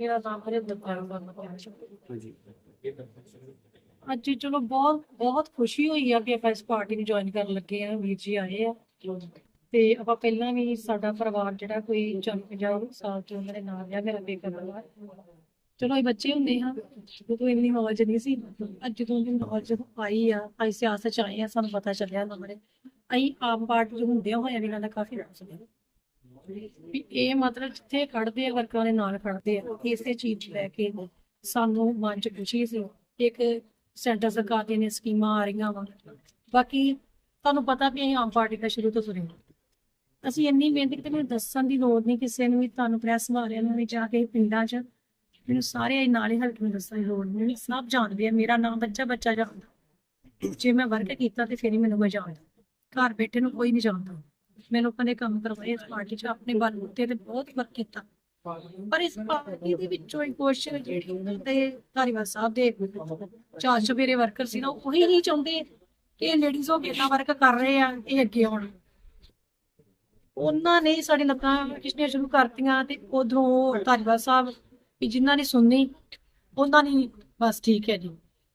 ਮੇਰਾ ਨਾਮ ਹਰਿੰਦਰ ਕੌਰ ਵਰਮਾ ਹੈ। ਹਾਂਜੀ। ਅੱਜ ਚਲੋ ਬਹੁਤ ਬਹੁਤ ਖੁਸ਼ੀ ਹੋਈ ਆ ਕਿ ਆਪਾਂ ਇਸ ਪਾਰਟੀ ਨੂੰ ਜੁਆਇਨ ਕਰਨ ਲੱਗੇ ਆ ਵੀਰ ਜੀ ਆਏ ਆ। ਤੇ ਆਪਾਂ ਪਹਿਲਾਂ ਵੀ ਸਾਡਾ ਪਰਿਵਾਰ ਜਿਹੜਾ ਕੋਈ 40 50 ਸਾਲ ਤੋਂ ਦੇ ਨਾਲ ਰਿਹਾ ਮੇਰਾ ਬੇਕਰ ਪਰਿਵਾਰ ਚਲੋ ਇਹ ਬੱਚੇ ਹੁੰਦੇ ਹਾਂ ਜਦੋਂ ਇੰਨੀ ਨੌਲੇਜ ਨਹੀਂ ਸੀ। ਅੱਜ ਜਦੋਂ ਦੀ ਨੌਲੇਜ ਆਈ ਆ ਅਸੀਂ ਸਿਆਸਤ ਚ ਆਏ ਆ ਸਾਨੂੰ ਪਤਾ ਚੱਲਿਆ ਨੰਬਰੇ ਅਸੀਂ ਆਮ ਪਾਰਟੀ ਚ ਹੁੰਦਿਆਂ ਹੋਇਆ ਵੀ ਇਹਨਾਂ ਦਾ ਕਾਫੀ ਸੁਣਿਆ। ਵੀ ਇਹ ਮਤਲਬ ਜਿੱਥੇ ਖੜਦੇ ਆ, ਵਰਕਰਾਂ ਦੇ ਨਾਲ ਖੜਦੇ ਆ, ਇਸੇ ਚੀਜ਼ ਲੈ ਕੇ ਸਾਨੂੰ ਮਨ ਚ ਖੁਸ਼ੀ ਸੀ। ਇੱਕ ਸੈਂਟਰ ਸਰਕਾਰ ਦੀਆਂ ਨੇ ਸਕੀਮਾਂ ਆ ਰਹੀਆਂ ਵਾ। ਬਾਕੀ ਤੁਹਾਨੂੰ ਪਤਾ ਵੀ ਅਸੀਂ ਆਮ ਪਾਰਟੀ ਦਾ ਸ਼ੁਰੂ ਤੋਂ ਤੁਰੇ ਅਸੀਂ ਇੰਨੀ ਮਿਹਨਤ ਕੀਤੀ, ਮੈਨੂੰ ਦੱਸਣ ਦੀ ਲੋੜ ਨਹੀਂ ਕਿਸੇ ਨੂੰ ਵੀ, ਤੁਹਾਨੂੰ ਪ੍ਰੈਸ ਵਾਲਿਆਂ ਨੂੰ ਵੀ ਜਾ ਕੇ ਪਿੰਡਾਂ 'ਚ। ਮੈਨੂੰ ਸਾਰੇ ਨਾਲੇ ਹਲਕੇ ਨੂੰ ਦੱਸਣ ਦੀ ਲੋੜ ਨਹੀਂ। ਮੈਨੂੰ ਸਭ ਜਾਣਦੇ ਆ, ਮੇਰਾ ਨਾਮ ਬੱਚਾ ਬੱਚਾ ਜਾਣਦਾ। ਜੇ ਮੈਂ ਵਰਕ ਕੀਤਾ ਤੇ ਫਿਰ ਹੀ ਮੈਨੂੰ ਕੋਈ ਜਾਣਦਾ। ਘਰ ਬੈਠੇ ਨੂੰ ਕੋਈ ਨਹੀਂ ਜਾਣਦਾ। ਮੈਂ ਲੋਕਾਂ ਦੇ ਕੰਮ ਕਰਵਾਏ, ਇਸ ਪਾਰਟੀ 'ਚ ਆਪਣੇ ਬਲਬੂਤੇ ਤੇ ਬਹੁਤ ਵਰਕ ਕੀਤਾ। ਪਰ ਇਸ ਪਾਰਟੀ ਦੇ ਵਿੱਚੋਂ ਇੱਕ ਕੁਐਸਚਨ ਜਿਹੜੀ ਤੇ ਧਾਰੀਵਾਲ ਸਾਹਿਬ ਦੇ ਚਾਰ ਚੁਫੇਰੇ ਵਰਕਰ ਸੀ ਨਾ, ਉਹੀ ਨਹੀਂ ਚਾਹੁੰਦੇ ਕਿ ਇਹ ਲੇਡੀਜ਼ ਉਹ ਕਿੰਨਾ ਵਰਕ ਕਰ ਰਹੇ ਆ, ਇਹ ਅੱਗੇ ਆਉਣ। ਉਹਨਾਂ ਨੇ ਸਾਡੇ ਲੱਤਾਂ ਖਿੱਚਣੀਆਂ ਸ਼ੁਰੂ ਕਰਤੀਆਂ ਤੇ ਉਧਰੋਂ ਧਾਰੀਵਾਲ ਸਾਹਿਬ ਜਿਨ੍ਹਾਂ ਨੇ ਸੁਣਨੀ ਉਹਨਾਂ ਨੇ ਬਸ ਠੀਕ ਹੈ ਜੀ।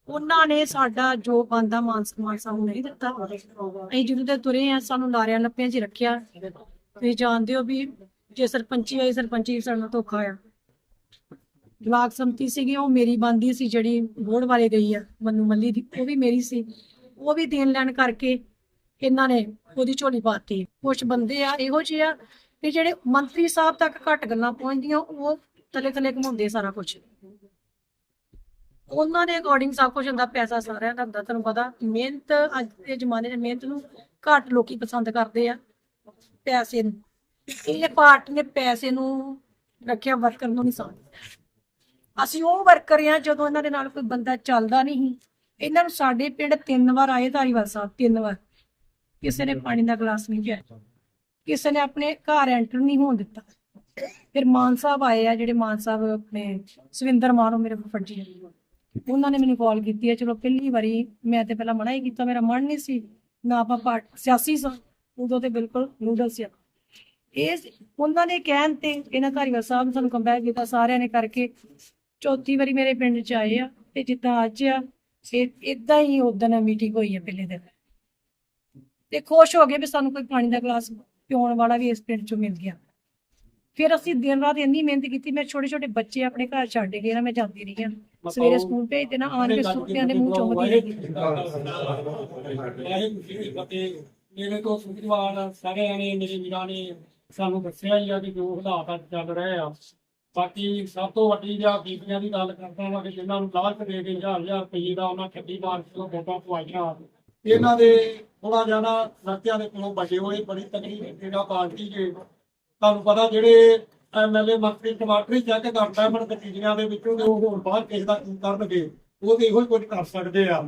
ਉਹਨਾਂ ਨੇ ਸਾਡਾ ਜੋ ਬੰਦਾ ਮਾਨ ਸਨਮਾਨ ਸਾਨੂੰ ਨਹੀਂ ਦਿੱਤਾ। ਅਸੀਂ ਜਦੋਂ ਦੇ ਤੁਰੇ ਆ, ਸਾਨੂੰ ਲਾਰਿਆਂ ਲੱਪਿਆਂ 'ਚ ਹੀ ਰੱਖਿਆ। ਤੁਸੀਂ ਜਾਣਦੇ ਹੋ ਵੀ ਜੇ ਸਰਪੰਚੀ ਹੋਈ ਸਰਪੰਚੀ ਸਾਡੇ ਧੋਖਾ ਆ ਬਲਾਕ ਸੰਮਤੀ ਸੀਗੀ, ਉਹ ਮੇਰੀ ਬੰਦੀ ਸੀ, ਜਿਹੜੀ ਵੋਟ ਵਾਲੇ ਗਈ ਆ, ਮਨੂ ਮੱਲੀ ਦੀ, ਉਹ ਵੀ ਮੇਰੀ ਸੀ। ਉਹ ਵੀ ਦੇਣ ਲੈਣ ਕਰਕੇ ਇਹਨਾਂ ਨੇ ਉਹਦੀ ਝੋਲੀ ਪਾਤੀ ਕੁਝ ਬੰਦੇ ਆ, ਇਹੋ ਜਿਹੇ ਆ ਕਿ ਜਿਹੜੇ ਮੰਤਰੀ ਸਾਹਿਬ ਤੱਕ ਘੱਟ ਗੱਲਾਂ ਪਹੁੰਚਦੀਆਂ, ਉਹ ਤਲੇ ਤਲੇ ਘਮਾਉਂਦੇ ਸਾਰਾ ਕੁਝ ਉਹਨਾਂ ਦੇ ਅਕੋਰਡਿੰਗ ਸਭ ਕੁਝ ਹੁੰਦਾ, ਪੈਸਾ ਸਾਰਿਆਂ ਦਾ ਹੁੰਦਾ ਤੁਹਾਨੂੰ ਪਤਾ, ਮਿਹਨਤ ਅੱਜ ਦੇ ਜ਼ਮਾਨੇ 'ਚ ਮਿਹਨਤ ਨੂੰ ਘੱਟ ਲੋਕੀ ਪਸੰਦ ਕਰਦੇ ਆ, ਪੈਸੇ ਨੂੰ ਇਹ ਪਾਰਟੀ ਨੇ ਪੈਸੇ ਨੂੰ ਰੱਖਿਆ ਵਰਕਰ ਨੂੰ ਨਹੀਂ ਸਮਝਦੇ ਅਸੀਂ ਉਹ ਵਰਕਰ ਆ ਜਦੋਂ ਇਹਨਾਂ ਦੇ ਨਾਲ ਕੋਈ ਬੰਦਾ ਚੱਲਦਾ ਨਹੀਂ ਸੀ। ਇਹਨਾਂ ਨੂੰ ਸਾਡੇ ਪਿੰਡ ਤਿੰਨ ਵਾਰ ਆਏ ਧਾਰੀਵਾਲ ਸਾਹਿਬ, ਤਿੰਨ ਵਾਰ ਕਿਸੇ ਨੇ ਪਾਣੀ ਦਾ ਗਲਾਸ ਨਹੀਂ ਪਿਆ, ਕਿਸੇ ਨੇ ਆਪਣੇ ਘਰ ਐਂਟਰ ਨਹੀਂ ਹੋਣ ਦਿੱਤਾ ਫਿਰ ਮਾਨ ਸਾਹਿਬ ਆਏ ਆ, ਜਿਹੜੇ ਮਾਨ ਸਾਹਿਬ ਆਪਣੇ, ਸਵਿੰਦਰ ਮਾਨੋ ਮੇਰੇ ਫੁੱਫੜ ਜੀ ਆ। ਉਹਨਾਂ ਨੇ ਮੈਨੂੰ ਕਾਲ ਕੀਤੀ ਹੈ, ਚਲੋ ਪਹਿਲੀ ਵਾਰੀ ਮੈਂ ਤੇ ਪਹਿਲਾਂ ਮਨਾ ਹੀ ਕੀਤਾ, ਮੇਰਾ ਮਨ ਨਹੀਂ ਸੀ, ਨਾ ਆਪਾਂ ਪਾਰਟ ਸਿਆਸੀ ਸਾਂ, ਉਦੋਂ ਤੇ ਬਿਲਕੁਲ ਨੂਡਲ ਸੀ ਇਹ ਉਹਨਾਂ ਨੇ ਕਹਿਣ ਤੇ ਇਹਨਾਂ ਧਾਰੀਵਾਲ ਸਾਹਿਬ ਨੇ ਸਾਨੂੰ ਕੰਪੇਅਰ ਕੀਤਾ ਸਾਰਿਆਂ ਨੇ ਕਰਕੇ। ਚੌਥੀ ਵਾਰੀ ਮੇਰੇ ਪਿੰਡ ਚ ਆਏ ਆ, ਤੇ ਜਿੱਦਾਂ ਅੱਜ ਆ, ਇਹ ਇਦਾਂ ਹੀ ਉਦੋਂ ਮੀਟਿੰਗ ਹੋਈ ਹੈ ਪਹਿਲੇ ਦਿਨ। ਤੇ ਖੁਸ਼ ਹੋ ਗਏ ਵੀ ਸਾਨੂੰ ਕੋਈ ਪਾਣੀ ਦਾ ਗਲਾਸ ਪਿਉਣ ਵਾਲਾ ਵੀ ਇਸ ਪਿੰਡ ਚੋਂ ਮਿਲ ਗਿਆ। ਫਿਰ ਅਸੀਂ ਦਿਨ ਰਾਤ ਇੰਨੀ ਮਿਹਨਤ ਕੀਤੀ ਮੈਂ ਛੋਟੇ ਛੋਟੇ ਬੱਚੇ ਆਪਣੇ ਘਰ ਛੱਡ ਕੇ ਨਾ ਮੈਂ ਜਾਂਦੀ ਰਹੀ ਹਾਂ। ਸਵੇਰੇ ਸਕੂਲ ਭੇਜ ਦੇਣਾ ਆਣ ਕੇ ਸੁੱਤਿਆਂ ਦੇ ਮੂੰਹ ਚੁੰਮਦੀ ਰਹੀ। ਮੇਰੇ ਤੋਂ ਸੁਖਵਾਨ ਸਾਰੇ ਨੇ ਮੇਰੇ ਵੀਰਾਂ ਨੇ ਸਾਨੂੰ ਦੱਸਿਆ ਹੀ ਆ ਕਿ ਜੋ ਹਾਲਾਤ ਚੱਲ ਰਹੇ ਆ। ਬਾਕੀ ਸਭ ਤੋਂ ਵੱਡੀ ਜਾਂ ਬੀਬੀਆਂ ਦੀ ਗੱਲ ਕਰਦਾ ਹਾਂ ਕਿ ਜਿਨ੍ਹਾਂ ਨੂੰ ਲਾਲਚ ਦੇ ਕੇ ਹਜ਼ਾਰ ਹਜ਼ਾਰ ਰੁਪਏ ਦਾ ਉਹਨਾਂ ਠੱਗੀ ਮਾਰ ਕੇ ਉਹ ਵੋਟਾਂ ਪਵਾਈਆਂ। ਇਹਨਾਂ ਦੇ ਥੋੜਾ ਜ਼ਿਆਦਾ ਨੱਤਿਆਂ ਦੇ ਕੋਲੋਂ ਬਚੇ ਹੋਏ ਬੜੀ ਤਕੜੀ ਜਿਹੜਾ ਪਾਰਟੀ ਜੇ ਤੁਹਾਨੂੰ ਪਤਾ ਜਿਹੜੇ ਐਮਐਲਏ ਮੰਤਰੀ ਟਮਾਟਰੀ ਚੈੱਕ ਕਰਦਾ ਮਨ ਨਤੀਜਿਆਂ ਦੇ ਵਿੱਚੋਂ ਉਹ ਹੁਣ ਬਾਹਰ ਕਿਸੇ ਦਾ ਕੀ ਕਰਨਗੇ ਉਹ ਤੇ ਇਹੋ ਹੀ ਕੁਝ ਕਰ ਸਕਦੇ ਆ।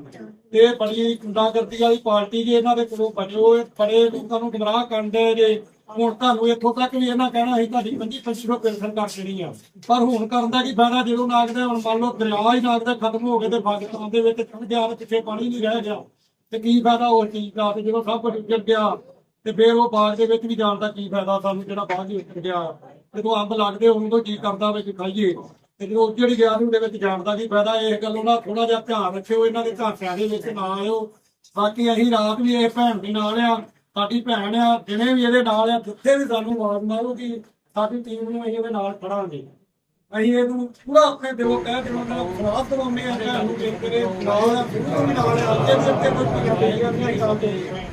ਤੇ ਬੜੀ ਗੁੰਡਾਗਰਦੀ ਵਾਲੀ ਪਾਰਟੀ ਜੇ ਇਹਨਾਂ ਦੇ ਕੋਲੋਂ ਬਚੇ ਬੜੇ ਲੋਕਾਂ ਨੂੰ ਗੁੰਮਰਾਹ ਕਰਦੇ ਜੇ, ਹੁਣ ਤੁਹਾਨੂੰ ਇੱਥੋਂ ਤੱਕ ਵੀ ਇਹਨਾਂ ਕਹਿਣਾ ਸੀ, ਤੁਹਾਡੀ 25 ਰੁਪਏ ਪੈਨਸ਼ਨ ਕਰ ਦੇਣੀ ਆ। ਪਰ ਹੁਣ ਕਰਨ ਦਾ ਕੀ ਫਾਇਦਾ, ਜਦੋਂ ਨਾਗਦੇ ਹੁਣ ਮੰਨ ਲਓ ਦਰਿਆ ਹੀ ਨਾਗਦੇ ਖਤਮ ਹੋ ਗਏ ਤੇ ਪਾਕਿਸਤਾਨ ਦੇ ਵਿੱਚ ਚੜ ਗਿਆ ਕਿੱਥੇ ਪਾਣੀ ਨਹੀਂ ਰਹਿ ਗਿਆ। ਤੇ ਕੀ ਫਾਇਦਾ ਉਸ ਚੀਜ਼ ਦਾ, ਤੇ ਜਦੋਂ ਸਭ ਕੁਝ ਉੱਜੜ ਗਿਆ ਤੇ ਫਿਰ ਉਹ ਬਾਗ ਦੇ ਵਿੱਚ ਵੀ ਜਾਣ ਦਾ ਕੀ ਫਾਇਦਾ ਸਾਨੂੰ ਜਿਹੜਾ ਬਾਗ ਹੀ ਉੱਜੜ ਗਿਆ। ਜਦੋਂ ਅੰਬ ਲੱਗਦੇ ਉਦੋਂ ਜੀ ਕਰਦਾ ਵਿੱਚ ਖਾਈਏ। ਤੇ ਜਦੋਂ ਉੱਜੜ ਗਿਆ ਉਹਦੇ ਵਿੱਚ ਜਾਣ ਦਾ ਕੀ ਫਾਇਦਾ, ਇਸ ਗੱਲੋਂ ਨਾ ਥੋੜਾ ਜਿਹਾ ਧਿਆਨ ਰੱਖਿਓ, ਇਹਨਾਂ ਦੇ ਝਾਂਸਿਆਂ ਦੇ ਵਿੱਚ ਨਾ ਆਇਓ। ਬਾਕੀ ਅਸੀਂ ਰਾਤ ਵੀ ਇਹ ਭੈਣ ਦੇ ਨਾਲ ਆ, ਸਾਡੀ ਭੈਣ ਆ, ਦਿਨੇ ਵੀ ਇਹਦੇ ਨਾਲ ਆ, ਜਿੱਥੇ ਵੀ ਸਾਨੂੰ ਆਵਾਜ਼ ਮਾਰੂਗੀ ਸਾਡੀ ਟੀਮ ਨੂੰ ਅਸੀਂ ਇਹਦੇ ਨਾਲ ਖੜਾਂਗੇ। ਅਸੀਂ ਇਹਨੂੰ ਪੂਰਾ ਆਪਣੇ ਦਿਲੋਂ ਕਹਿ ਦਿਲੋਂ ਨਾਲ ਖਰਾਬ ਦਵਾਉਂਦੇ ਆ, ਭੈਣ ਨੂੰ ਦੇਖ ਕੇ। ਨਾਲ ਨਾਲ ਅੱਗੇ ਵੀ ਅੱਗੇ ਕੋਈ ਪੀਆ ਨਹੀਂ ਕਰਦੇ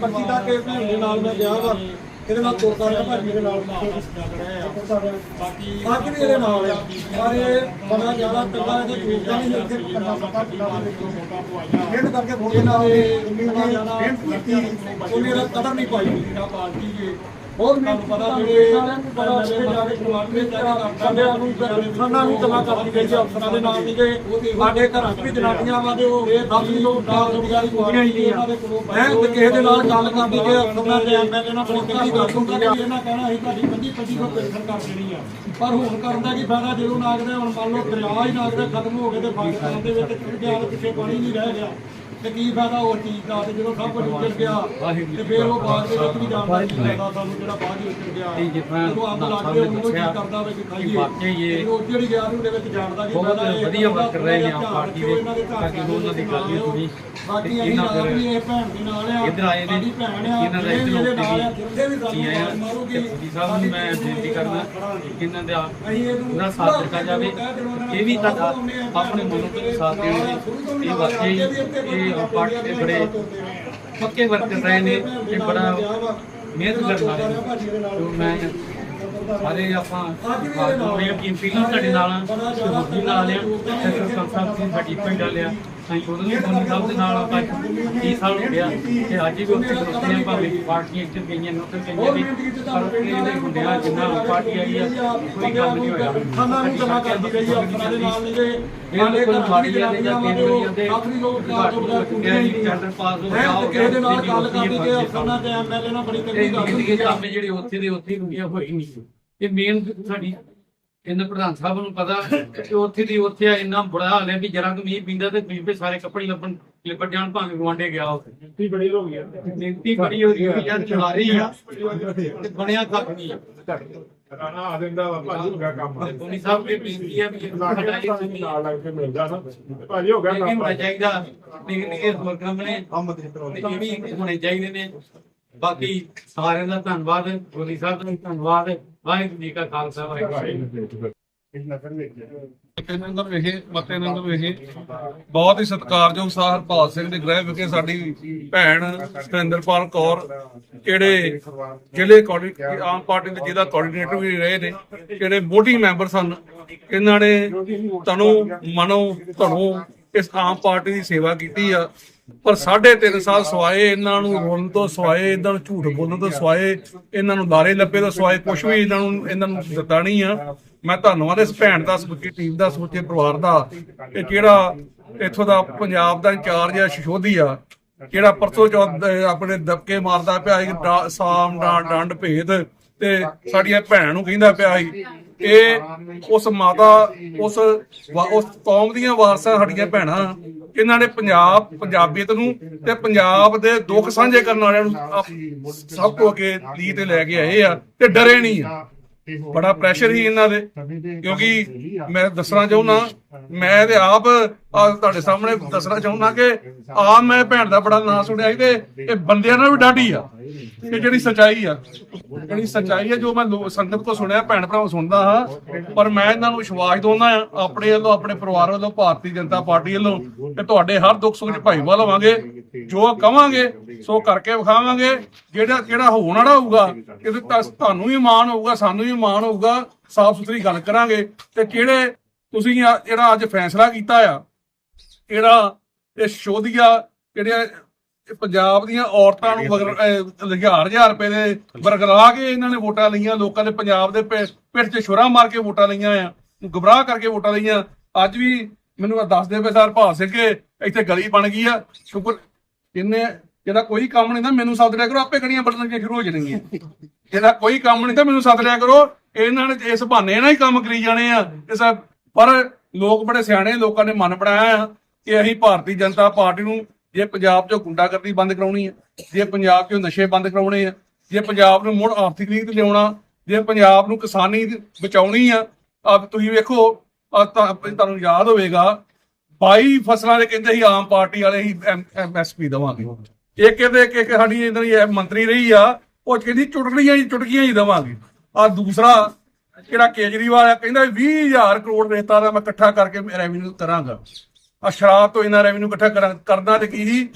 ਪੱਚੀ ਤੱਕ ਇਹ ਭੈਣ ਦੇ ਨਾਲ ਮੈਂ ਗਿਆ ਵਾ। ਇਹਦੇ ਨਾਲ ਤੋਤਾ ਰਿਹਾ ਭਾਈ ਮੇਰੇ ਨਾਲ। ਬਾਕੀ ਬਾਕੀ ਵੀ ਇਹਦੇ ਨਾਲ ਆ ਪਰ ਇਹ ਬੜਾ ਜ਼ਿਆਦਾ ਕੱਲਾ ਇਹਦੇ ਖੇਡਦਾ ਨਹੀਂ ਇੱਥੇ ਕਰਨਾ ਪਤਾ ਖੇਡ ਕਰਕੇ ਭੋਗੇ ਨਾਲ ਇਹ ਮਿਹਨਤ ਕੀਤੀ। ਉਹਨੇ ਕਦਰ ਨਹੀਂ ਪਾਈ। ਪਾਰਟੀ ਜੇ ਹੋਰ ਮੈਨੂੰ ਪਤਾ ਜਿਹੜੇ ਬੜਾ ਉੱਥੇ ਜਾ ਕੇ ਟਮਾਟਰ ਬੰਦਿਆਂ ਨੂੰ ਖਾਣਾ ਨੂੰ ਤਲਾ ਕਰਦੀ ਗਈ ਹੈ ਅਫਸਰਾਂ ਦੇ ਨਾਲ ਨਹੀਂ ਗਏ ਸਾਡੇ ਘਰਾਂ 'ਚ ਵੀ ਜਨਾਨੀਆਂ ਵਾ ਤੇ ਉਹ ਇਹ ਦਸ ਲੋਕ ਦਾਲ ਰੋਜ਼ਗਾਰੀ ਕੁੜੀਆਂ ਹੀ ਨਹੀਂ ਆ ਹੈ ਤੇ ਕਿਸੇ ਦੇ ਨਾਲ ਗੱਲ ਕਰਦੀ ਜੇ ਅਫਸਰਾਂ ਦੇ ਐਮਐਲਏ ਨਾਲ ਬੜੀ ਕਿਹੜੀ ਗੱਲ ਹੁੰਦੀ ਆ? ਇਹਨਾਂ ਕਹਿਣਾ ਅਸੀਂ ਤੁਹਾਡੀ 25 25 ਰੁਪਏ ਪੈਨਸ਼ਨ ਕਰ ਦੇਣੀ ਆ। ਪਰ ਹੁਣ ਕਰਨ ਦਾ ਕੀ ਫਾਇਦਾ ਜਦੋਂ ਨਾਗਦੇ ਹੁਣ ਮੰਨ ਲਓ ਦਰਿਆ ਹੀ ਨਾਗਦੇ ਖਤਮ ਹੋ ਗਏ ਤੇ ਪਾਕਿਸਤਾਨ ਦੇ ਵਿੱਚ ਗਿਆ ਤੇ ਪਿੱਛੇ ਪਾਣੀ ਨਹੀਂ ਰਹਿ ਗਿਆ। ਤੇ ਕੀ ਫਾਇਦਾ ਉਹ ਚੀਜ਼ ਦਾ? ਤੇ ਜਦੋਂ ਸਭ ਕੁਝ ਉੱਜੜ ਗਿਆ ਤੇ ਫਿਰ ਉਹ ਬਾਅਦ ਦੇ ਵਿੱਚ ਵੀ ਜਾਣਦਾ ਕੀ ਫਾਇਦਾ ਸਾਨੂੰ ਜਿਹੜਾ ਬਾਅਦ ਵਿੱਚ ਉੱਜੜ ਗਿਆ? ਜਿਸ ਤਰ੍ਹਾਂ ਜਦੋਂ ਅੱਗ ਲੱਗ ਗਈ ਉਹਨੂੰ ਕੀ ਕਰਦਾ ਵੇ ਕਿ ਖਾਈਏ। ਵਾਕਈ ਇਹ ਉੱਜੜ ਗਿਆ ਉਹਦੇ ਵਿੱਚ ਜਾਣਦਾ ਕੀ ਫਾਇਦਾ ਇਹ ਵਧੀਆ ਵਰਕ ਰਹੇ ਨੇ ਧਿਆਨ ਪਾਰਟੀ ਦੇ ਤਾਂ ਕਿ ਉਹਨਾਂ ਦੀ ਗੱਲ ਨਹੀਂ ਸੁਣੀ ਬਾਕੀ ਤੇ ਅਸੀਂ ਨਾਲ ਵੀ ਇਹ ਭੈਣ ਦੇ ਨਾਲ ਆ ਇੱਧਰ ਆਏ ਨੇ ਭੈਣ ਆ ਇਹਨਾਂ ਦਾ ਇੱਧਰ ਆ ਜਿੱਥੇ ਵੀ ਸਾਨੂੰ ਮਾਰੂਗੀ ਤੇ ਜੀ ਸਾਹਿਬ ਨੂੰ ਮੈਂ ਬੇਨਤੀ ਕਰਦਾ ਕਿ ਇਹਨਾਂ ਦਾ ਪੂਰਾ ਸਾਥ ਦਿੱਤਾ ਜਾਵੇ। ਇਹ ਵੀ ਤੁਹਾਡਾ ਆਪਣੇ ਮਨੋਂ ਤੋਂ ਸਾਥ ਦੇਣਗੇ ਇਹ ਵਾਕਈ ਇਹ ਆਮ ਪਾਰਟੀ ਦੇ ਬੜੇ ਪੱਕੇ ਵਰਕਰ ਰਹੇ ਨੇ ਇਹ ਬੜਾ ਮਿਹਨਤ ਕਰਨ ਵਾਲੇ ਨੇ। ਤੇ ਮੈਂ ਸਾਰੇ ਆਪਾਂ ਬਾਗੋਂ ਕੀ ਫੀਲਿੰਗ ਤੁਹਾਡੇ ਨਾਲ ਆ, ਨਾਲ ਆ। ਤੇ ਸਰਕਾਰ ਦੀ ਸਾਡੀ ਪਿੰਡ ਵਾਲਿਆ ਅਸੀਂ ਉਹਨਾਂ ਨੂੰ ਬੋਲੀ ਸਾਹਿਬ ਦੇ ਨਾਲ ਆਪਾਂ 30 ਸਾਲ ਹੋ ਗਿਆ ਤੇ ਅੱਜ ਵੀ ਉੱਥੇ ਖਲੋਤੇ ਆ ਭਾਵੇਂ ਪਾਰਟੀਆਂ ਇੱਧਰ ਗਈਆਂ ਨੇ ਉੱਧਰ ਗਈਆਂ ਨੇ ਪਰ ਇਹਦੇ ਹੁੰਦਿਆਂ ਜਿੰਨਾ ਪਾਰਟੀ ਆਈ ਆ ਕੋਈ ਗੱਲ ਨਹੀਂ ਹੋਇਆ। ਖਾਣਾ ਨੂੰ ਜਮਾ ਕਰਦੀ ਰਹੀ ਆ ਆਪਣਾ ਦੇ ਨਾਲ ਨਹੀਂ ਜੇ ਇਹ ਕੋਈ ਮਾੜੀ ਆ ਜਾਂ ਤਿੰਨ ਵਾਰੀ ਆਉਂਦੇ ਆਖਰੀ ਲੋਕ ਕਾਰ ਤੋਂ ਬਗੈਰ ਕਿਹਾ ਜੀ ਟੈਂਡਰ ਪਾਸ ਹੋ ਗਿਆ ਕਿਸੇ ਦੇ ਨਾਲ ਗੱਲ ਕਰਦੀ ਤੇ ਅਫਸਰਾਂ ਤੇ ਐਮਐਲਏ ਨਾਲ ਬੜੀ ਇਹ ਹੁੰਦੀ ਆ ਕੰਮ ਜਿਹੜੇ ਉੱਥੇ ਦੇ ਉੱਥੇ ਹੁੰਦੀਆਂ ਹੋਈ ਨਹੀਂ ਇਹ ਮੇਨ ਸਾਡੀ ਇਹਨਾਂ ਪ੍ਰਧਾਨ ਸਾਹਿਬ ਨੂੰ ਪਤਾ ਕਿ ਉੱਥੇ ਦੀ ਉੱਥੇ ਆ ਇੰਨਾ ਬੁਰਾ ਹਾਲ ਹੈ ਵੀ ਜਰਾ ਕੁ ਮੀਂਹ ਪਿੰਦਾ ਤੇ ਬੀਬੇ ਸਾਰੇ ਕੱਪੜੇ ਲੱਭਣ ਲਿਪਟ ਜਾਣ ਭਾਵੇਂ ਗਵਾਂਡੇ ਗਿਆ ਉੱਥੇ ਮਿਹਨਤੀ ਬੜੀ ਹੋ ਗਈ ਬੜੀ ਹੋ ਰਹੀ ਹੈ ਯਾਰ ਚਲਾ ਰਹੀ ਆ ਤੇ ਬਣਿਆ ਕੱਖ ਨਹੀਂ ਰਾਣਾ ਆ ਦਿੰਦਾ ਵਾ ਭਾਜੀ ਹੋ ਗਿਆ ਕੰਮ। ਤੇ ਸਾਹਿਬ ਦੀ ਬੇਨਤੀ ਹੈ ਵੀ ਨਾਲ ਲੱਗ ਕੇ ਮਿਲਦਾ ਨਾ। ਭਾਜੀ ਹੋ ਗਿਆ ਕੰਮ। ਹੋਣਾ ਚਾਹੀਦਾ। ਨਿੱਕੇ ਨਿੱਕੇ ਕੰਮ ਨੇ। ਤੇ ਇਹ ਵੀ ਹੋਣੇ ਚਾਹੀਦੇ ਨੇ। ਬਾਕੀ ਸਾਰਿਆਂ ਦਾ ਧੰਨਵਾਦ। ਗੋਲੀ ਸਾਹਿਬ ਦਾ ਧੰਨਵਾਦ। ਵਾਹਿਗੁਰੂ ਜੀ ਕਾ ਖਾਲਸਾ, ਵਾਹਿਗੁਰੂ ਜੀ ਕੀ ਫਤਿਹ। ਨੰਗਲ ਵਿਖੇ ਮਤੇ ਨੰਗਲ ਵਿਖੇ। ਬਹੁਤ ਹੀ ਸਤਿਕਾਰਯੋਗ ਸਾਹ ਹਰਪਾਲ ਸਿੰਘ ਦੇ ਗ੍ਰਹਿ ਵਿਖੇ ਸਾਡੀ ਭੈਣ ਸਤਿੰਦਰਪਾਲ ਕੌਰ, ਜਿਹੜੇ ਜ਼ਿਲ੍ਹੇ ਕੋਆਰਡੀ- ਆਮ ਪਾਰਟੀ ਦੇ ਜ਼ਿਲ੍ਹਾ ਕੋਆਰਡੀਨੇਟਰ ਵੀ ਰਹੇ ਨੇ, ਜਿਹੜੇ ਮੋਢੀ ਮੈਂਬਰ ਸਨ। ਇਹਨਾਂ ਨੇ ਤਨੋਂ ਮਨੋਂ ਧਨੋਂ ਇਸ ਆਮ ਪਾਰਟੀ ਦੀ ਸੇਵਾ ਕੀਤੀ ਆ। ਪਰ ਸਾਢੇ ਤਿੰਨ ਸਾਲ ਸਵਾਏ, ਇਹਨਾਂ ਨੂੰ ਰੋਣ ਤੋਂ ਸਵਾਏ, ਇਹਨਾਂ ਨੂੰ ਝੂਠ ਬੋਲਣ ਤੋਂ ਸਵਾਏ, ਇਹਨਾਂ ਨੂੰ ਲਾਰੇ ਲੱਪੇ ਤੋਂ ਸਵਾਏ ਕੁਝ ਵੀ ਇਹਨਾਂ ਨੂੰ ਇਹਨਾਂ ਨੂੰ ਦਿੱਤਾ ਨਹੀਂ ਆ। ਮੈਂ ਧੰਨਵਾਦ ਇਸ ਭੈਣ ਦਾ, ਸਮੁੱਚੀ ਟੀਮ ਦਾ, ਸਮੁੱਚੇ ਪਰਿਵਾਰ ਦਾ, ਕਿ ਜਿਹੜਾ ਇੱਥੋਂ ਦਾ ਪੰਜਾਬ ਦਾ ਇੰਚਾਰਜ ਆ, ਸ਼ਸ਼ੋਧੀ ਆ ਜਿਹੜਾ ਪਰਸੋਂ ਚੌਥ ਆਪਣੇ ਦਬਕੇ ਮਾਰਦਾ ਪਿਆ ਸੀ ਸਾਮ ਦਾ ਡੰਡ ਭੇਦ, ਤੇ ਸਾਡੀਆਂ ਭੈਣ ਨੂੰ ਕਹਿੰਦਾ ਪਿਆ ਸੀ ਇਹ ਉਸ ਮਾਤਾ, ਉਸ ਉਸ ਕੌਮ ਦੀਆਂ ਵਾਰਸਾਂ ਸਾਡੀਆਂ ਭੈਣਾਂ, ਇਹਨਾਂ ਨੇ ਪੰਜਾਬ, ਪੰਜਾਬੀਅਤ ਨੂੰ ਤੇ ਪੰਜਾਬ ਦੇ ਦੁੱਖ ਸਾਂਝੇ ਕਰਨ ਵਾਲਿਆਂ ਨੂੰ ਸਭ ਤੋਂ ਅੱਗੇ ਲੀ ਤੇ ਲੈ ਕੇ ਆਏ ਆ ਤੇ ਡਰੇ ਨਹੀਂ ਆ। ਬੜਾ ਪ੍ਰੈਸ਼ਰ ਹੀ ਇਹਨਾਂ ਦੇ ਕਿਉਂਕਿ ਮੈਂ ਦੱਸਣਾ ਚਾਹੁੰਦਾ ਮੈਂ ਤੇ ਆਪ ਤੁਹਾਡੇ ਸਾਹਮਣੇ ਦੱਸਣਾ ਚਾਹੁੰਦਾ ਕਿ ਆ ਮੈਂ ਭੈਣ ਦਾ ਬੜਾ ਨਾਂ ਸੁਣਿਆ ਸੀ ਤੇ ਇਹ ਬੰਦਿਆਂ ਨਾਲ ਵੀ ਡਾਢੀ ਆ। ਇਹ ਜਿਹੜੀ ਸਚਾਈ ਆ ਜਿਹੜੀ ਸਚਾਈ ਆ ਜੋ ਮੈਂ ਸੰਗਤ ਕੋ ਸੁਣਿਆ ਭੈਣ ਭਰਾਵਾਂ ਸੁਣਦਾ ਹਾਂ ਪਰ ਮੈਂ ਇਹਨਾਂ ਨੂੰ ਵਿਸ਼ਵਾਸ ਆ ਆਪਣੇ ਵੱਲੋਂ ਆਪਣੇ ਪਰਿਵਾਰ ਵੱਲੋਂ ਭਾਰਤੀ ਜਨਤਾ ਪਾਰਟੀ ਵੱਲੋਂ ਕਿ ਤੁਹਾਡੇ ਹਰ ਦੁੱਖ ਸੁੱਖ 'ਚ ਭਾਈਵਾਲ ਹੋਵਾਂਗੇ। ਜੋ ਕਵਾਂਗੇ ਸੋ ਕਰਕੇ ਵਿਖਾਵਾਂਗੇ। ਜਿਹੜਾ ਜਿਹੜਾ ਹੋਣ ਵਾਲਾ ਹੋਊਗਾ ਕਿ ਤੁਹਾਨੂੰ ਵੀ ਮਾਣ ਹੋਊਗਾ ਸਾਨੂੰ ਵੀ ਮਾਣ ਹੋਊਗਾ ਸਾਫ਼ ਸੁਥਰੀ ਗੱਲ ਕਰਾਂਗੇ। ਤੇ ਕਿਹੜੇ ਤੁਸੀਂ ਜਿਹੜਾ ਅੱਜ ਫੈਸਲਾ ਕੀਤਾ ਆ ਜਿਹੜਾ ਇਹ ਸ਼ੋਧੀਆ ਜਿਹੜੇ ਇਹ ਪੰਜਾਬ ਦੀਆਂ ਔਰਤਾਂ ਨੂੰ ਮਗਰ ਅਹ, ਹਜ਼ਾਰ ਹਜ਼ਾਰ ਰੁਪਏ ਦੇ ਬਰਗਲਾ ਕੇ ਇਹਨਾਂ ਨੇ ਵੋਟਾਂ ਲਈਆਂ ਲੋਕਾਂ ਦੇ ਪੰਜਾਬ ਦੇ ਪਿੱਠ 'ਚ ਛੁਰਾ ਮਾਰ ਕੇ ਵੋਟਾਂ ਲਈਆਂ ਆ ਗੁੰਮਰਾਹ ਕਰਕੇ ਵੋਟਾਂ ਲਈਆਂ। ਅੱਜ ਵੀ ਮੈਨੂੰ ਦੱਸਦੇ ਪਏ ਸਰ ਭਾਲ ਸਿੰਘ ਇੱਥੇ ਗਲੀ ਬਣ ਗਈ ਆ ਸ਼ੁਕਰ ਇਹਨੇ ਜਿਹੜਾ ਕੋਈ ਕੰਮ ਨਹੀਂ ਤਾਂ ਮੈਨੂੰ ਸੱਦ ਲਿਆ ਕਰੋ, ਆਪੇ ਗਲੀਆਂ ਬਣਨਗੀਆਂ ਸ਼ੁਰੂ ਹੋ ਜਾਣਗੀਆਂ। ਜਿਹੜਾ ਕੋਈ ਕੰਮ ਨਹੀਂ ਤਾਂ ਮੈਨੂੰ ਸੱਦ ਲਿਆ ਕਰੋ, ਇਹਨਾਂ ਨੇ ਇਸ ਬਹਾਨੇ ਨਾਲ ਹੀ ਕੰਮ ਕਰੀ ਜਾਣੇ ਆ। ਇਸ ਪਰ ਲੋਕ ਬੜੇ ਸਿਆਣੇ, ਲੋਕਾਂ ਨੇ ਮਨ ਬਣਾਇਆ ਕਿ ਅਸੀਂ ਭਾਰਤੀ ਜਨਤਾ ਪਾਰਟੀ ਨੂੰ ਜੇ ਪੰਜਾਬ 'ਚੋਂ ਗੁੰਡਾਗਰਦੀ ਬੰਦ ਕਰਾਉਣੀ ਹੈ ਜੇ ਪੰਜਾਬ 'ਚੋਂ ਨਸ਼ੇ ਬੰਦ ਕਰਾਉਣੇ ਆ, ਜੇ ਪੰਜਾਬ ਨੂੰ ਮੁੜ ਆਰਥਿਕ ਨੀਤੀ ਲਿਆਉਣਾ, ਜੇ ਪੰਜਾਬ ਨੂੰ ਕਿਸਾਨੀ ਬਚਾਉਣੀ ਆ ਆ ਤੁਸੀਂ ਵੇਖੋ ਤੁਹਾਨੂੰ ਯਾਦ ਹੋਵੇਗਾ 22 ਫਸਲਾਂ ਦੇ ਕਹਿੰਦੇ ਸੀ ਆਮ ਪਾਰਟੀ ਵਾਲੇ ਹੀ ਐਮਐਸਪੀ ਦਵਾਂਗੇ। ਇੱਕ ਕਹਿੰਦੇ ਕਿ ਸਾਡੀ ਇਹਨਾਂ ਦੀ ਮੰਤਰੀ ਰਹੀ ਆ, ਉਹ ਕਹਿੰਦੀ ਚੁਟਕੀਆਂ ਹੀ ਚੁਟਕੀਆਂ ਹੀ ਦਵਾਂਗੇ। ਆ ਦੂਸਰਾ ਜਿਹੜਾ ਕੇਜਰੀਵਾਲ ਆ, ਕਹਿੰਦਾ 20000 ਕਰੋੜ ਰੇਤਾ ਦਾ ਮੈਂ ਇਕੱਠਾ ਕਰਕੇ ਰੈਵਨਿਊ ਕਰਾਂਗਾ। ਆ ਸ਼ਰਾਬ ਤੋਂ ਇਹਨਾਂ ਰੈਵਨਿਊ ਇਕੱਠਾ ਕਰਨਾ ਤੇ ਕੀ ਸੀ?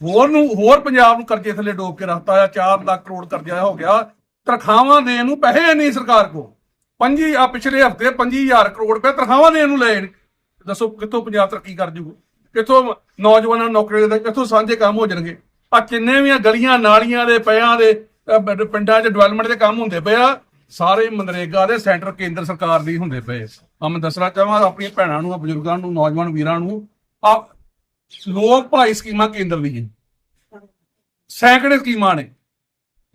ਹੋਰ ਨੂੰ, ਹੋਰ ਪੰਜਾਬ ਨੂੰ ਕਰਜ਼ੇ ਥੱਲੇ ਡੋਬ ਕੇ ਰੱਖਤਾ ਆ 4 ਲੱਖ ਕਰੋੜ ਕਰਜ਼ਾ ਹੋ ਗਿਆ। ਤਨਖਾਹਾਂ ਦੇਣ ਨੂੰ ਪੈਸੇ ਨਹੀਂ ਸਰਕਾਰ ਕੋ ਪੰਜੀ ਆ ਪਿਛਲੇ ਹਫ਼ਤੇ 25000 ਕਰੋੜ ਰੁਪਏ ਤਨਖਾਹਾਂ ਦੇਣ ਨੂੰ ਲਏ ਦੱਸੋ ਕਿੱਥੋਂ ਪੰਜਾਬ ਤਰੱਕੀ ਕਰ ਜੂਗਾ? ਕਿੱਥੋਂ ਨੌਜਵਾਨਾਂ ਨੂੰ ਨੌਕਰੀ ਦੇ ਕਿੱਥੋਂ ਸਾਂਝੇ ਕੰਮ ਹੋ ਜਾਣਗੇ? ਆ ਕਿੰਨੇ ਵੀ ਗਲੀਆਂ ਨਾਲੀਆਂ ਦੇ, ਪਿਆਂ ਦੇ ਪਿੰਡਾਂ 'ਚ ਡਿਵੈਲਪਮੈਂਟ ਦੇ ਕੰਮ ਹੁੰਦੇ ਪਏ ਆ। ਸਾਰੇ ਮਨਰੇਗਾ ਦੇ ਸੈਂਟਰ ਕੇਂਦਰ ਸਰਕਾਰ ਦੀ ਹੁੰਦੇ ਪਏ ਆ। ਮੈਂ ਦੱਸਣਾ ਚਾਹਾਂ ਆਪਣੀਆਂ ਭੈਣਾਂ ਨੂੰ, ਬਜ਼ੁਰਗਾਂ ਨੂੰ, ਨੌਜਵਾਨ ਵੀਰਾਂ ਨੂੰ ਆ ਲੋਕ ਭਾਈ ਸਕੀਮਾਂ ਕੇਂਦਰ ਦੀਆਂ ਸੈਂਕੜੇ ਸਕੀਮਾਂ ਨੇ।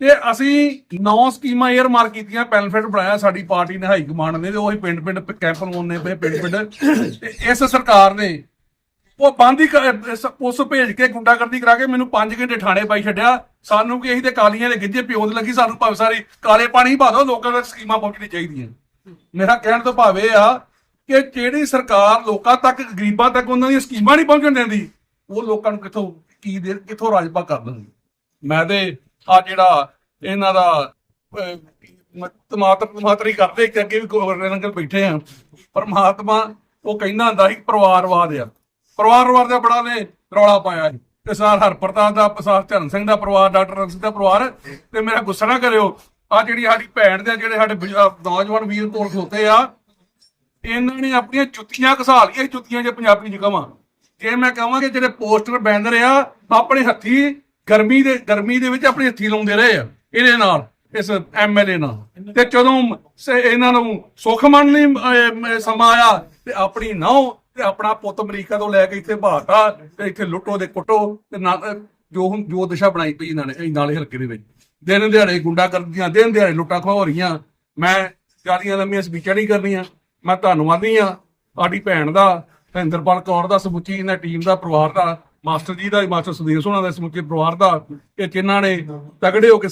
ਤੇ ਅਸੀਂ ਨੌ ਸਕੀਮਾਂ ਏਅਰਮਾਰ ਕੀਤੀਆਂ ਪੈਨਫਿਟ ਬਣਾਇਆ ਸਾਡੀ ਪਾਰਟੀ ਨੇ, ਹਾਈ ਕਮਾਂਡ ਨੇ ਤੇ ਉਹੀ ਪਿੰਡ ਪਿੰਡ ਕੈਂਪ ਲਾਉਣੇ ਪਏ ਪਿੰਡ ਪਿੰਡ। ਤੇ ਇਸ ਸਰਕਾਰ ਨੇ ਉਹ ਬੰਦ ਪੁਲਿਸ ਭੇਜ ਕੇ ਗੁੰਡਾਗਰਦੀ ਕਰਾ ਕੇ ਮੈਨੂੰ 5 ਘੰਟੇ ਥਾਣੇ ਪਾਈ ਛੱਡਿਆ। ਸਾਨੂੰ ਕਿ ਅਸੀਂ ਤੇ ਕਾਲੀਆਂ ਦੇ ਗਿੱਜੇ ਪਿਓ ਲੱਗੀ, ਸਾਨੂੰ ਭਾਵੇਂ ਸਾਰੀ ਕਾਲੇ ਪਾਣੀ ਪਾ ਦੋ ਲੋਕਾਂ ਤੱਕ ਸਕੀਮਾਂ ਪਹੁੰਚਣੀ ਚਾਹੀਦੀਆਂ। ਮੇਰਾ ਕਹਿਣ ਤੋਂ ਭਾਵ ਆ ਕਿ ਜਿਹੜੀ ਸਰਕਾਰ ਲੋਕਾਂ ਤੱਕ, ਗਰੀਬਾਂ ਤੱਕ ਉਹਨਾਂ ਦੀਆਂ ਸਕੀਮਾਂ ਨਹੀਂ ਪਹੁੰਚਣ ਦਿੰਦੀ, ਉਹ ਲੋਕਾਂ ਨੂੰ ਕਿੱਥੋਂ, ਕੀ ਦੇ ਕਿੱਥੋਂ ਰਾਜਪਾ ਕਰ ਦਿੰਦੀ। ਮੈਂ ਤੇ ਆ ਜਿਹੜਾ ਇਹਨਾਂ ਦਾ ਅਹ, ਟਮਾਟਰ ਟਮਾਟਰੀ ਕਰਦੇ ਕਿ ਅੱਗੇ ਵੀ ਗਵਰਨਰ ਅੰਕਲ ਬੈਠੇ ਆ। ਪਰਮਾਤਮਾ ਉਹ ਕਹਿੰਦਾ ਹੁੰਦਾ ਸੀ ਪਰਿਵਾਰਵਾਦ ਆ। ਪਰਿਵਾਰਵਾਦ ਦਾ ਬੜਾ ਨੇ ਰੌਲਾ ਪਾਇਆ ਸੀ। ਤੇ ਸਾਰ ਹਰਪ੍ਰਤਾਪ ਦਾ ਸਾਰ ਧਰਨ ਸਿੰਘ ਦਾ ਪਰਿਵਾਰ ਡਾਕਟਰ ਰਣ ਸਿੰਘ ਦਾ ਪਰਿਵਾਰ ਤੇ ਮੇਰਾ ਗੁੱਸਾ ਨਾ ਕਰਿਓ ਆ ਜਿਹੜੀ ਸਾਡੀ ਭੈਣ ਦੇ ਜਿਹੜੇ ਸਾਡੇ ਨੌਜਵਾਨ ਵੀਰ ਕੋਲ ਖਲੋਤੇ ਆ ਇਹਨਾਂ ਨੇ ਆਪਣੀਆਂ ਜੁੱਤੀਆਂ ਘਸਾ ਲਈਆਂ ਜੁੱਤੀਆਂ ਜੇ ਪੰਜਾਬੀ ਚ ਕਵਾਂ। ਜੇ ਮੈਂ ਕਹਾਂ ਕਿ ਜਿਹੜੇ ਪੋਸਟਰ ਬੈਨਰ ਆ ਆਪਣੇ ਹੱਥੀ ਗਰਮੀ ਦੇ ਗਰਮੀ ਦੇ ਵਿੱਚ ਆਪਣੇ ਹੱਥੀ ਲਾਉਂਦੇ ਰਹੇ ਆ ਇਹਦੇ ਨਾਲ ਇਸ ਐਮਐਲਏ ਨਾਲ। ਤੇ ਜਦੋਂ ਇਹਨਾਂ ਨੂੰ ਸੁੱਖ ਮੰਨ ਲਈ ਅਹ, ਸਮਾਂ ਆਇਆ ਤੇ ਆਪਣੀ ਨਹੁੰ ਤੇ ਆਪਣਾ ਪੁੱਤ ਅਮਰੀਕਾ ਤੋਂ ਲੈ ਕੇ ਇੱਥੇ ਭਾਰਤਾ ਤੇ ਇੱਥੇ ਲੁੱਟੋ ਦੇ ਕੁੱਟੋ ਤੇ ਨਾ ਜੋ ਹੁਣ ਜੋ ਦਿਸ਼ਾ ਬਣਾਈ ਪਈ ਇਹਨਾਂ ਨੇ ਨਾਲੇ ਹਲਕੇ ਦੇ ਵਿੱਚ। ਦਿਨ ਦਿਹਾੜੇ ਗੁੰਡਾ ਕਰਦੀਆਂ ਦਿਨ ਦਿਹਾੜੇ ਲੁੱਟਾਂ ਹੋ ਰਹੀਆਂ। ਮੈਂ ਚਾਲੀਆਂ ਲੰਮੀਆਂ ਸਪੀਚਾਂ ਨਹੀਂ ਕਰਨੀਆਂ ਮੈਂ ਧੰਨਵਾਦੀ ਆ ਸਾਡੀ ਭੈਣ ਦਾ ਹਰਿੰਦਰਪਾਲ ਕੌਰ ਦਾ ਸਮੁੱਚੀ ਇਹਨਾਂ ਟੀਮ ਦਾ ਪਰਿਵਾਰ ਦਾ ਮਾਸਟਰ ਜੀ ਦਾ ਮਾਸਟਰ ਸੁਦੇਸ਼ ਸੋਹਣਾ ਦਾ ਇਸ ਸਮੁੱਚੇ ਪਰਿਵਾਰ ਦਾ ਕਿ ਜਿਨ੍ਹਾਂ ਨੇ ਤਗੜੇ ਹੋ ਕੇ